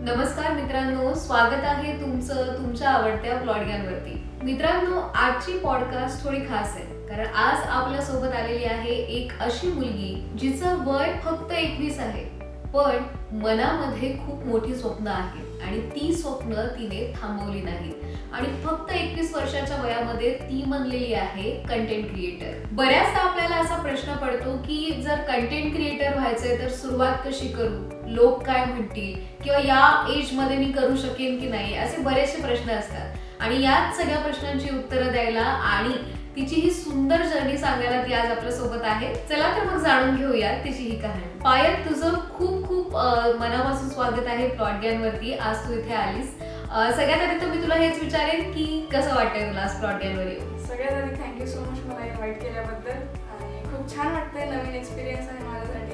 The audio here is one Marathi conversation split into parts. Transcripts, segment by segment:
नमस्कार मित्रांनो स्वागत आहे तुमचं तुमच्या आवडत्या प्लॉडग्यांवरती मित्रांनो आजची पॉडकास्ट थोडी खास आहे कारण आज आपल्यासोबत आलेली आहे एक अशी मुलगी जिचं वय फक्त एकवीस आहे पण मनामध्ये खूप मोठी स्वप्न आहेत आणि ती स्वप्न तिने थांबवली नाहीत. आणि फक्त एकवीस वर्षाच्या वयामध्ये ती बनलेली आहे कंटेंट क्रिएटर बऱ्याचदा आपल्याला असा प्रश्न पडतो की जर कंटेंट क्रिएटर व्हायचंय तर सुरुवात कशी करू? लोक काय म्हणतील? किंवा या एजमध्ये मी करू शकेन की नाही? असे बरेचसे प्रश्न असतात. आणि याच सगळ्या प्रश्नांची उत्तरं द्यायला आणि तिची ही सुंदर जर्नी सांगायला ती आज आपल्यासोबत आहे. चला तर मग जाणून घेऊया तिची ही कहाणी. पायल तुझं खूप खूप मनापासून स्वागत आहे प्लॉटगॅनवरती आज तू इथे आलीस. सगळ्यात आधी तर मी तुला हेच विचारेन की कसं वाटतंय तुला आज प्लॉटगॅनवर येऊन? सगळ्यात आधी थँक्यू सो मच मला इन्व्हाइट केल्याबद्दल. आणि खूप छान वाटतंय नवीन एक्सपिरियन्स आहे माझ्यासाठी.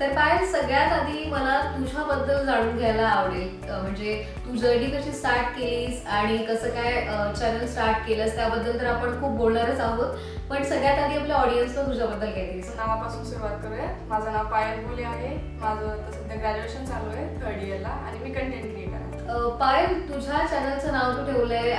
तर पायल सगळ्यात आधी मला तुझ्याबद्दल जाणून घ्यायला आवडेल. म्हणजे तू जर्नी कशी स्टार्ट केलीस आणि कसं काय चॅनल स्टार्ट केलंस त्याबद्दल तर आपण खूप बोलणारच आहोत. पण सगळ्यात आधी आपल्या ऑडियन्सला तुझ्याबद्दल सांग. नावापासून सुरुवात करूया. माझं नाव पायल बोले आहे. माझं आता सध्या ग्रॅज्युएशन चालू आहे थर्ड इयरला आणि मी कंटेंट क्रिएटर आहे. पायल तुझ्या चॅनलचं नाव तू ठेवलंय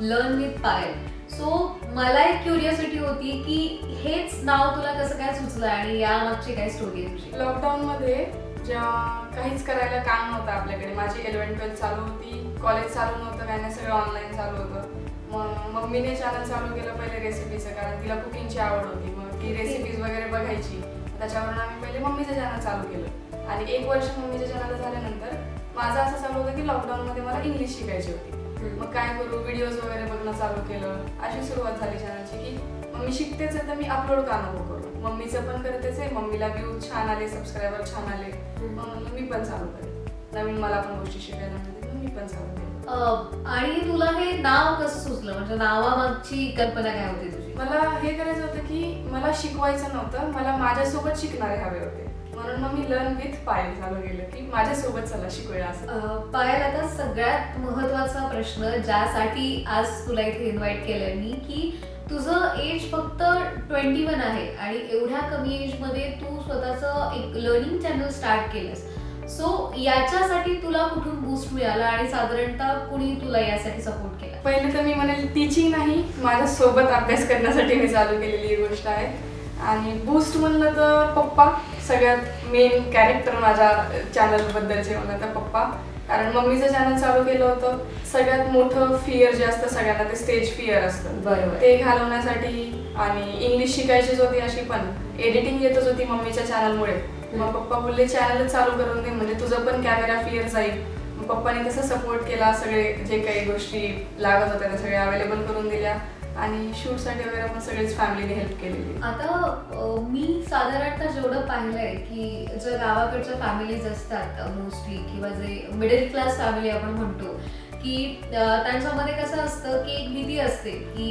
लर्न विथ पायल. सो मला एक क्युरियोसिटी होती की हेच नाव तुला कसं काय सुचलं आणि यामागची काय स्टोरी आहे तुझी? लॉकडाऊनमध्ये जेव्हा काहीच करायला काम नव्हतं आपल्याकडे माझी इलेव्हन ट्वेल्थ चालू होती कॉलेज चालू नव्हतं काय नाही सगळं ऑनलाईन चालू होतं. मग मम्मीने चॅनल चालू केलं पहिले रेसिपीचं कारण तिला कुकिंगची आवड होती. मग ती रेसिपीज वगैरे बघायची. त्याच्यावरून आम्ही पहिले मम्मीचं चॅनल चालू केलं. आणि एक वर्ष मम्मीचं चॅनल झाल्यानंतर माझं असं चालू होतं की लॉकडाऊनमध्ये मला इंग्लिश शिकायची होती. मग काय करू? व्हिडिओज वगैरे बघणं चालू केलं. अशी सुरुवात झाली चॅनलची की मग मी शिकतेच आहे तर मी अपलोड का नको करू? मम्मीचं पण करतेच आहे. मम्मीला व्ह्यू छान आले सबस्क्रायबर छान आले. मग म्हणलं मी पण चालू करेन. नवीन मला पण गोष्टी शिकायला मिळते मी पण चालू करेन. आणि तुला हे नाव कसं सुचलं? म्हणजे नावामागची कल्पना काय होती तुझी? मला हे करायचं होतं की मला शिकवायचं नव्हतं. मला माझ्यासोबत शिकणारे हवे होते. म्हणून मग मी लर्न विथ पायल चालू केलं की माझ्यासोबत चला शिकूया असं. पायल आता सगळ्यात महत्त्वाचा प्रश्न ज्यासाठी आज तुला इथे इन्व्हाइट केलंय मी की तुझं एज फक्त ट्वेंटी वन आहे आणि एवढ्या कमी एजमध्ये तू स्वतःचं एक लर्निंग चॅनल स्टार्ट केलंस. सो याच्यासाठी तुला कुठून बूस्ट मिळाला आणि साधारणतः कुणी तुला यासाठी सपोर्ट केला? पहिले तर मी म्हणेल तिची नाही माझ्यासोबत अभ्यास करण्यासाठी मी चालू केलेली ही गोष्ट आहे. आणि बूस्ट म्हणलं तर पप्पा. सगळ्यात मेन कॅरेक्टर माझ्या चॅनल बद्दलचे म्हणलं तर पप्पा. कारण मम्मीचं चॅनल चालू केलं होतं. सगळ्यात मोठं फिअर जे असतं सगळ्यांना ते स्टेज फिअर असतं. बरोबर. ते घालवण्यासाठी आणि इंग्लिश शिकायचीच होती अशी पण. एडिटिंग येतच होती मम्मीच्या चॅनलमुळे मग पप्पा बोलले चॅनल चालू करून दे म्हणजे तुझं पण कॅमेरा फिअर जाईल. पप्पाने तसं सपोर्ट केला सगळे जे काही गोष्टी लागत होत्या त्या सगळ्या अवेलेबल करून दिल्या. आणि शूटसाठी वगैरे आपण सगळीच फॅमिलीने हेल्प केलेली. आता मी साधारणतः जेवढं पाहिलंय की जे गावाकडच्या फॅमिलीज असतात मोस्टली किंवा जे मिडल क्लास फॅमिली आपण म्हणतो की त्यांच्यामध्ये कसं असतं की एक भीती असते की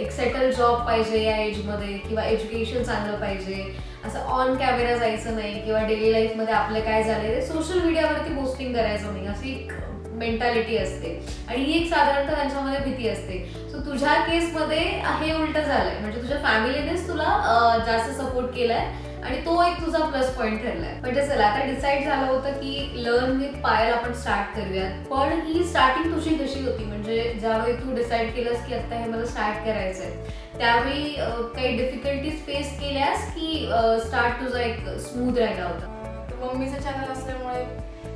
एक सेटल जॉब पाहिजे या एजमध्ये किंवा एज्युकेशन चांगलं पाहिजे. असं ऑन कॅमेरा जायचं नाही किंवा डेली लाईफमध्ये आपलं काय झालंय ते सोशल मीडियावरती पोस्टिंग करायचं नाही. अशी एक मेंटॅलिटी असते. आणि ही एक साधारणतः त्यांच्यामध्ये भीती असते. सो तुझ्या केसमध्ये हे उलट झालंय. म्हणजे तुझ्या फॅमिलीनेच तुला जास्त सपोर्ट केलाय. आणि तो एक तुझा प्लस पॉईंट ठरलाय. म्हणजे चला आता डिसाईड झालं होतं की लर्न विथ पायल आपण स्टार्ट करूयात. पण ही स्टार्टिंग तुझी कशी होती? म्हणजे ज्यावेळी तू डिसाईड केलंस की आता हे मला स्टार्ट करायचंय त्यावेळी काही डिफिकल्टीज फेस केल्यास की स्टार्ट तुझा एक स्मूथ राहिला होता? मम्मीचं चॅनल असल्यामुळे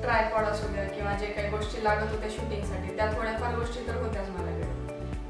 ट्रायपॉड असू द्या किंवा जे काही गोष्टी लागत होत्या शूटिंगसाठी त्या थोड्याफार गोष्टी तर होत्याच मला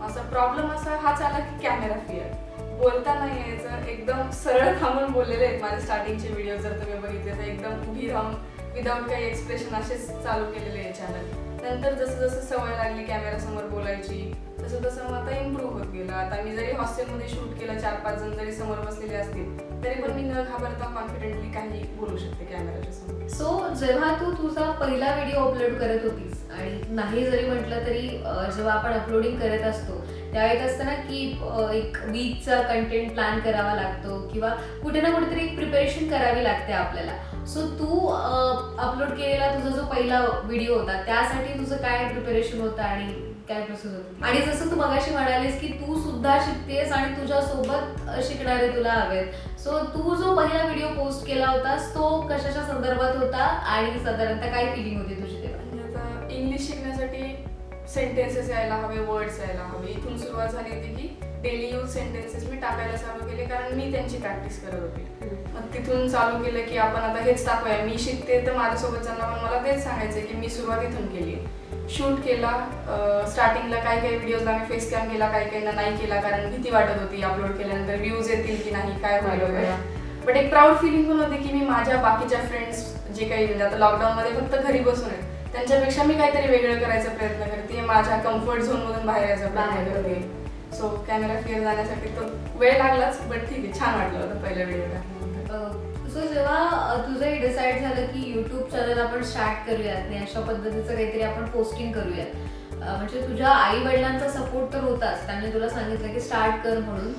असा प्रॉब्लेम असा हाच आला की कॅमेरा फिअर बोलता नाही यायचं एकदम सरळ थांबून बोललेले आहेत माझे स्टार्टिंगचे व्हिडिओ जर तुम्ही बघितले तर एकदम उभी राहून विदाऊट काही एक्सप्रेशन असेच चालू केलेले आहे चॅनल नंतर जसं जसं सवय लागली कॅमेरा समोर बोलायची तसं तसं मग आता इम्प्रूव्ह होत गेलं. आता मी जरी हॉस्टेलमध्ये शूट केलं चार पाच जण जरी समोर बसलेले असतील तरी पण मी न घाबरता कॉन्फिडेंटली काही बोलू शकते कॅमेराच्या समोर. सो जेव्हा तू तुझा पहिला व्हिडिओ अपलोड करत होतीस आणि नाही जरी म्हटलं तरी जेव्हा आपण अपलोडिंग करत असतो त्या असतं ना की एक वीकचा कंटेंट प्लॅन करावा लागतो किंवा कुठे ना कुठेतरी एक प्रिपरेशन करावी लागते आपल्याला. सो तू अपलोड केलेला तुझा जो पहिला व्हिडिओ होता त्यासाठी तुझं काय प्रिपरेशन होतं आणि काय प्रोसेस होती? आणि जसं तू मगाशी म्हणालीस की तू सुद्धा शिकतेस आणि तुझ्या सोबत शिकणारे तुला हवेत. सो तू जो पहिला व्हिडिओ पोस्ट केला होतास तो कशाच्या संदर्भात होता आणि साधारणतः काय फिलिंग होती तुझी तेव्हा? आता इंग्लिश शिकण्यासाठी सेंटेन्सेस यायला हवे वर्ड्स यायला हवे इथून सुरुवात झाली होती की डेली यूज सेंटेन्सेस मी टाकायला चालू केले कारण मी त्यांची प्रॅक्टिस करत होते. मग तिथून चालू केलं की आपण आता हेच टाकूया मी शिकते तर माझ्यासोबतच्यांना पण मला तेच सांगायचं की मी सुरुवात इथून केली. शूट केला स्टार्टिंगला काही काही व्हिडिओजला मी फेस कॅम केला काही काहींना नाही केला कारण भीती वाटत होती अपलोड केल्यानंतर व्ह्यूज येतील की नाही काय होईल. वगैरे. बट एक प्राऊड फिलिंग पण होती की मी माझ्या बाकीच्या फ्रेंड्स जे काही म्हणजे आता लॉकडाऊनमध्ये फक्त घरी बसून आहेत त्यांच्यापेक्षा मी काहीतरी वेगळं करायचा प्रयत्न करते. माझ्या कम्फर्ट झोन मधून बाहेर यायचा प्लॅन प्रयत्न करते सो कॅमेरा फिअर जाण्यासाठी तर वेळ लागलाच बट ठीक आहे छान वाटलं होतं पहिल्या वेळेला सो जेव्हा तुझंही तुझं डिसाईड झालं की युट्यूब चॅनल आपण स्टार्ट करूयात आणि अशा पद्धतीचं काहीतरी आपण पोस्टिंग करूयात. म्हणजे तुझ्या आई वडिलांचा सपोर्ट तर होताच. त्यांनी तुला सांगितलं की स्टार्ट कर म्हणून.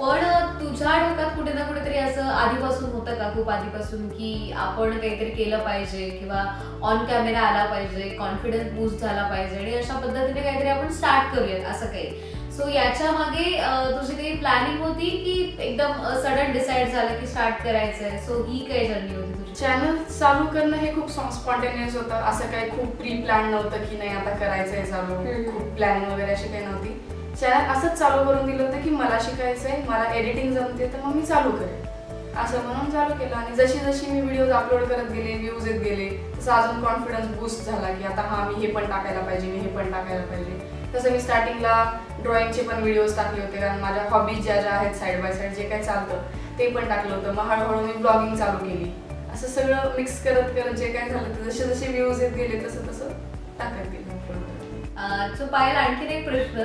पण तुझ्या डोक्यात कुठे ना कुठेतरी असं आधीपासून होतं का? खूप आधीपासून की आपण काहीतरी केलं पाहिजे किंवा ऑन कॅमेरा आला पाहिजे कॉन्फिडन्स बूस्ट झाला पाहिजे आणि अशा पद्धतीने काहीतरी आपण स्टार्ट करूयात असं काही. सो याच्या मागे तुझी काही प्लॅनिंग होती की एकदम सडन डिसाईड झालं की स्टार्ट करायचंय? सो ही काय जर्नी होती तुझी? चॅनल चालू करणं हे खूप स्पॉन्टेनियस होतं. असं काही खूप प्री प्लॅन नव्हतं की नाही आता करायचंय चालू. हम्म. खूप प्लॅनिंग वगैरे अशी काही नव्हती. चॅनल असंच चालू करून दिलं होतं की मला शिकायचंय मला एडिटिंग जमते तर मग मी चालू करेन. असं म्हणून चालू केलं. आणि जशी जशी मी व्हिडिओज अपलोड करत गेले व्ह्यूज येत गेले तसं अजून कॉन्फिडन्स बूस्ट झाला की आता हा मी हे पण टाकायला पाहिजे मी हे पण टाकायला पाहिजे. तसं मी स्टार्टिंगला ड्रॉइंगचे पण व्हिडिओज टाकले होते कारण माझ्या हॉबीज ज्या ज्या आहेत साईड बाय साईड जे काय चालतं ते पण टाकलं होतं. मग हळूहळू मी ब्लॉगिंग चालू केली. असं सगळं मिक्स करत करत जे काय झालं ते जसे जसे व्ह्यूज येत गेले तसं तसं टाकत गेले. सो पायल आणखीन एक प्रश्न.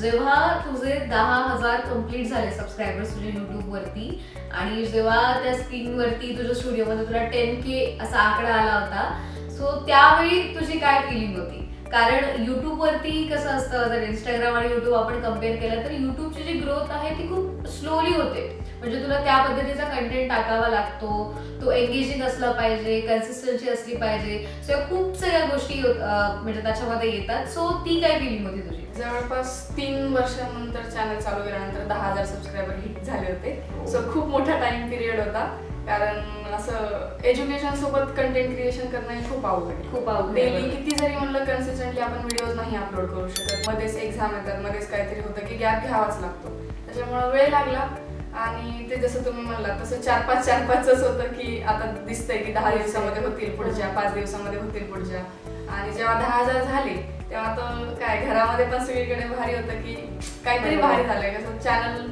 जेव्हा तुझे दहा हजार कंप्लीट झाले सबस्क्रायबर्स तुझे युट्यूब वरती आणि जेव्हा त्या स्क्रीन वरती तुझ्या स्टुडिओमध्ये तुला टेन के असा आकडा आला होता सो त्यावेळी तुझी काय फिलिंग होती? कारण युट्यूब वरती कसं असतं जर इंस्टाग्राम आणि युट्यूब आपण कंपेअर केलं तर युट्यूबची जी ग्रोथ आहे ती खूप स्लोली होते. म्हणजे तुला त्या पद्धतीचा कंटेंट टाकावा लागतो. तो एंगेजिंग असला पाहिजे कन्सिस्टन्सी असली पाहिजे. सो खूप सगळ्या गोष्टी म्हणजे त्याच्यामध्ये येतात. सो ती काय फिलिंग होती तुझी? जवळपास तीन वर्षानंतर चॅनल चालू केल्यानंतर दहा हजार सबस्क्रायबर हिट झाले होते. सो खूप मोठा टाइम पिरियड होता. कारण असं एज्युकेशन सोबत कंटेंट क्रिएशन करणं हे खूप अवघड आहे. खूप अवघड आहे. डेली किती जरी म्हणलं कन्सिस्टंटली आपण व्हिडिओज नाही अपलोड करू शकत मध्येच एक्झाम येतात मध्येच काहीतरी होतं की गॅप घ्यावाच लागतो. त्याच्यामुळे वेळ लागला आणि ते जसं तुम्ही म्हणलात तसं चार पाच चार पाचच होतं की आता दिसतंय की दहा दिवसामध्ये होतील पुढच्या पाच दिवसामध्ये होतील पुढच्या. आणि जेव्हा दहा हजार झाले तेव्हा तर काय घरामध्ये पण सगळीकडे भारी होतं की काहीतरी भारी झालंय. कसं चॅनल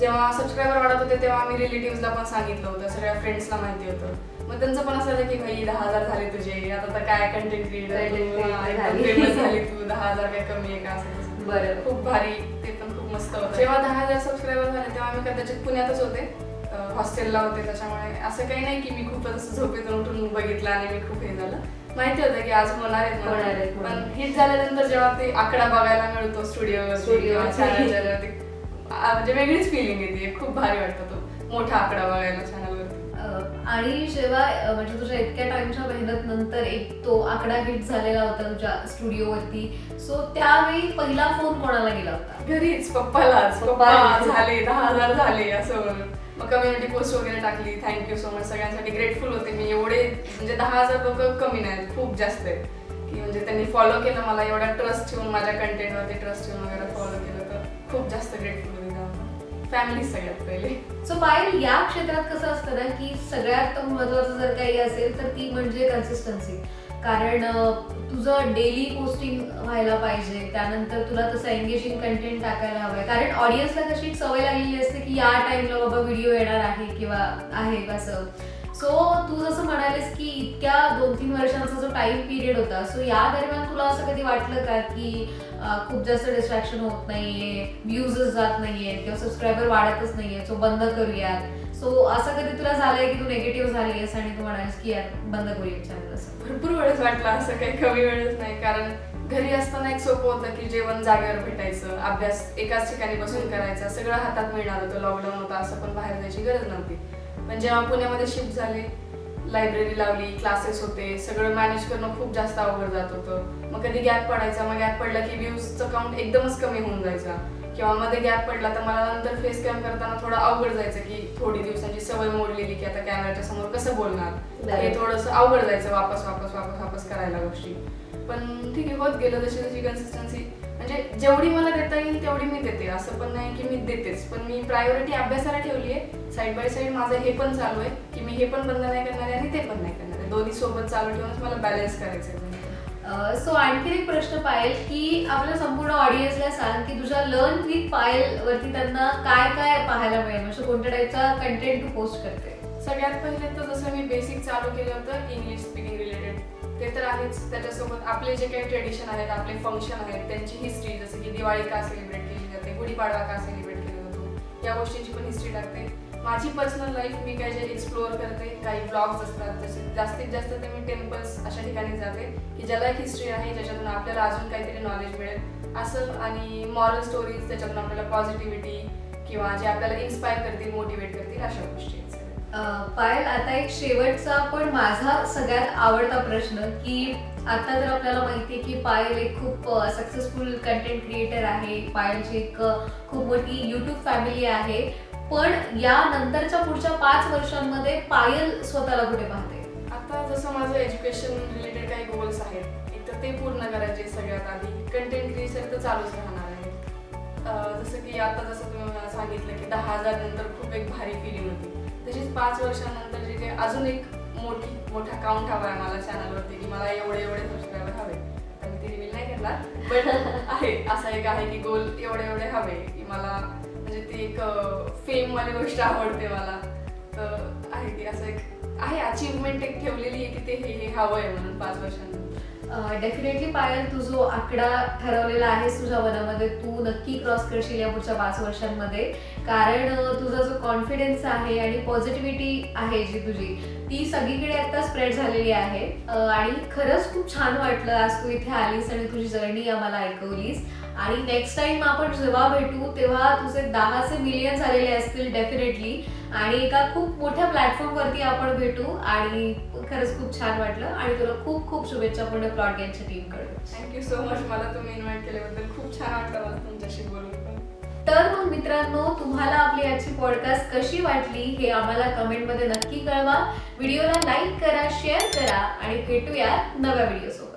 जेव्हा सबस्क्रायबर वाढत होते तेव्हा आम्ही रिलेटिव्हला पण सांगितलं होतं सगळ्या फ्रेंड्सला माहिती होतं मग त्यांचं पण असं झालं की भाई दहा हजार झाले तुझे आता तर काय कंटेंट क्रिएटर झाली. फेमस झाली तू दहा हजार काय कमी आहे का असं. बरं. खूप भारी ते पण खूप मस्त होतं जेव्हा दहा हजार सबस्क्रायबर झाले तेव्हा आम्ही कदाचित पुण्यातच होते हॉस्टेलला होते त्याच्यामुळे असं काही नाही की मी खूपच असं झोपेतून उठून बघितलं आणि मी खूप हे झालं माहिती होतं की आज होणार आहेत होणार. आहेत. पण हिट झाल्यानंतर जेव्हा ते आकडा बघायला मिळतो स्टुडिओ Studio वरती. म्हणजे वेगळीच फिलिंग येते. खूप भारी वाटतं तो. मोठा आकडा बघायला चॅनलवरती अं, आणि जेव्हा म्हणजे तुझ्या इतक्या टाइमच्या मेहनत नंतर एक तो आकडा हिट झालेला होता तुझ्या स्टुडिओवरती सो त्यावेळी पहिला फोन कोणाला गेला होता? घरीच पप्पालाच. पप्पा पप्पाला. झाले दहा हजार झाले असं म्हणून मग कम्युनिटी पोस्ट वगैरे टाकली. थँक्यू सो मच सगळ्यांसाठी ग्रेटफुल होते मी. एवढे म्हणजे दहा हजार लोक कमी नाहीत. खूप जास्त आहेत. की म्हणजे त्यांनी फॉलो केलं मला. एवढा ट्रस्ट ठेवून माझ्या कंटेंटवरती ट्रस्ट ठेवून वगैरे फॉलो खूप जास्त ग्रेटफुल होते फॅमिली सगळ्यात पहिले. सो पायल या क्षेत्रात कसं असतं ना की सगळ्यात महत्वाचं जर काही असेल तर ती म्हणजे कन्सिस्टन्सी कारण तुझं डेली पोस्टिंग व्हायला पाहिजे. त्यानंतर तुला तसं एंगेजिंग कंटेंट टाकायला हवंय. कारण ऑडियन्सला कशी एक सवय लागलेली असते की या टाइमला बाबा व्हिडिओ येणार आहे किंवा आहे असं. सो तू जसं म्हणालीस की इतक्या दोन तीन वर्षांचा जो टाइम पिरियड होता सो या दरम्यान तुला असं कधी वाटलं का की खूप जास्त डिस्ट्रॅक्शन होत नाहीये व्ह्यूजच जात नाहीये किंवा सबस्क्रायबर वाढतच नाहीये सो बंद करूयात सो असं कधी तुला झालंय की तू नेगेटिव्ह झालीयस आणि तू म्हणालीस की यार बंद करूया चॅनल असं? भरपूर वेळेस वाटलं असं काही कमी वेळेस नाही कारण घरी असताना एक सोपं होतं की जेवण जागेवर भेटायचं अभ्यास एकाच ठिकाणी बसून करायचा सगळं हातात मिळणार होतं लॉकडाऊन होता असं पण बाहेर जायची गरज नव्हती. पण जेव्हा पुण्यामध्ये शिफ्ट झाले लायब्ररी लावली क्लासेस होते सगळं मॅनेज करणं खूप जास्त अवघड जात होतं. मग कधी गॅप पडायचा मग गॅप पडला की व्ह्यूजचं काउंट एकदमच कमी होऊन जायचा. किंवा मध्ये गॅप पडला तर मला नंतर फेस कॅम करताना थोडं अवघड जायचं की थोडी दिवसांची सवय मोडलेली की आता कॅमेराच्या समोर कसं बोलणार. हे थोडंसं अवघड जायचं वापस वापस वापस वापस करायला गोष्टी. पण ठीक आहे होत गेलं जशी जशी कन्सिस्टन्सी म्हणजे जेवढी मला देता येईल तेवढी मी देते. असं पण नाही की मी देतेच. पण मी प्रायोरिटी अभ्यासाला ठेवली आहे. साईड बाय साईड माझं हे पण चालू आहे की मी हे पण बंद नाही करणार आहे आणि ते पण नाही करणार आहे. दोन्ही सोबत चालू ठेवूनच मला बॅलन्स करायचं आहे. सो आणखी एक प्रश्न पायल की आपल्या संपूर्ण ऑडियन्सला सांग की तुझ्या लर्न विथ पायल वरती त्यांना काय काय पाहायला मिळेल? म्हणजे कोणत्या टाईपचा कंटेंट तू पोस्ट करते? सगळ्यात पहिले तर जसं मी बेसिक चालू केलं होतं इंग्लिश स्पीकिंग ते तर आहेच. त्याच्यासोबत आपले जे काही ट्रेडिशन आहेत आपले फंक्शन आहेत त्यांची हिस्ट्री जसं की दिवाळी का सेलिब्रेट केली जाते गुढीपाडवा का सेलिब्रेट केला जातो या गोष्टींची पण हिस्ट्री टाकते माझी पर्सनल लाईफ मी काय जे एक्सप्लोअर करते काही ब्लॉग्स असतात जसे जास्तीत जास्त ते मी टेम्पल्स अशा ठिकाणी जाते की ज्याला एक हिस्ट्री आहे ज्याच्यातून आपल्याला अजून काहीतरी नॉलेज मिळेल. असं आणि मॉरल स्टोरीज त्याच्यातून आपल्याला पॉझिटिव्हिटी किंवा जे आपल्याला इन्स्पायर करतील मोटिवेट करतील अशा गोष्टी पायल आता एक शेवटचा पण माझा सगळ्यात आवडता प्रश्न की आता तर आपल्याला माहितीये की पायल एक खूप सक्सेसफुल कंटेंट क्रिएटर आहे. पायलची एक खूप मोठी युट्यूब फॅमिली आहे. पण या नंतरच्या पुढच्या पाच वर्षांमध्ये पायल स्वतःला कुठे पाहते? आता जसं माझं एज्युकेशन रिलेटेड काही गोल्स आहेत एक तर ते पूर्ण करायचे सगळ्यात आधी. कंटेंट क्रिएशन तर चालूच राहणार आहे. जसं की आता जसं तुम्ही मला सांगितलं की दहा हजार नंतर खूप एक भारी फिलिंग होती. तशीच पाच वर्षानंतर जे काही अजून एक मोठी मोठा काउंट हवा आहे मला चॅनलवरती की मला एवढे एवढे सबस्क्रायबर हवे तर मी ती नाही करणार बट आहे असा एक आहे की गोल एवढे एवढे हवे की मला म्हणजे ती एक फेम वाली गोष्ट आवडते मला. तर आहे की असं एक आहे अचीवमेंट एक ठेवलेली आहे की ते हे हे हवं आहे म्हणून पाच वर्षांनंतर. डेफिनेटली पायल तू जो आकडा ठरवलेला आहेस तुझ्या मनामध्ये तू नक्की क्रॉस करशील या पुढच्या पाच वर्षांमध्ये. कारण तुझा जो कॉन्फिडन्स आहे आणि पॉझिटिव्हिटी आहे जी तुझी ती सगळीकडे आता स्प्रेड झालेली आहे. आणि खरंच खूप छान वाटलं आज तू इथे आलीस आणि तुझी जर्नी आम्हाला ऐकवलीस. आणि नेक्स्ट टाइम आपण जेव्हा भेटू तेव्हा तुझे दहाचे मिलियन झालेले असतील डेफिनेटली आणि एका खूप मोठ्या प्लॅटफॉर्मवरती आपण भेटू. आणि खरंच खूप छान वाटलं. आणि तुला खूप खूप शुभेच्छा पूर्ण प्लॉट गॅनच्या टीमकडून थँक्यू सो मच मला तुम्ही इन्व्हाइट केल्याबद्दल खूप छान वाटलं मला तुमच्याशी बोलून तर मग मित्रांनो तुम्हाला आपली आजची पॉडकास्ट कशी वाटली हे आम्हाला कमेंटमध्ये नक्की कळवा. व्हिडिओला लाईक करा शेअर करा. आणि भेटूया नव्या व्हिडिओ सोबत.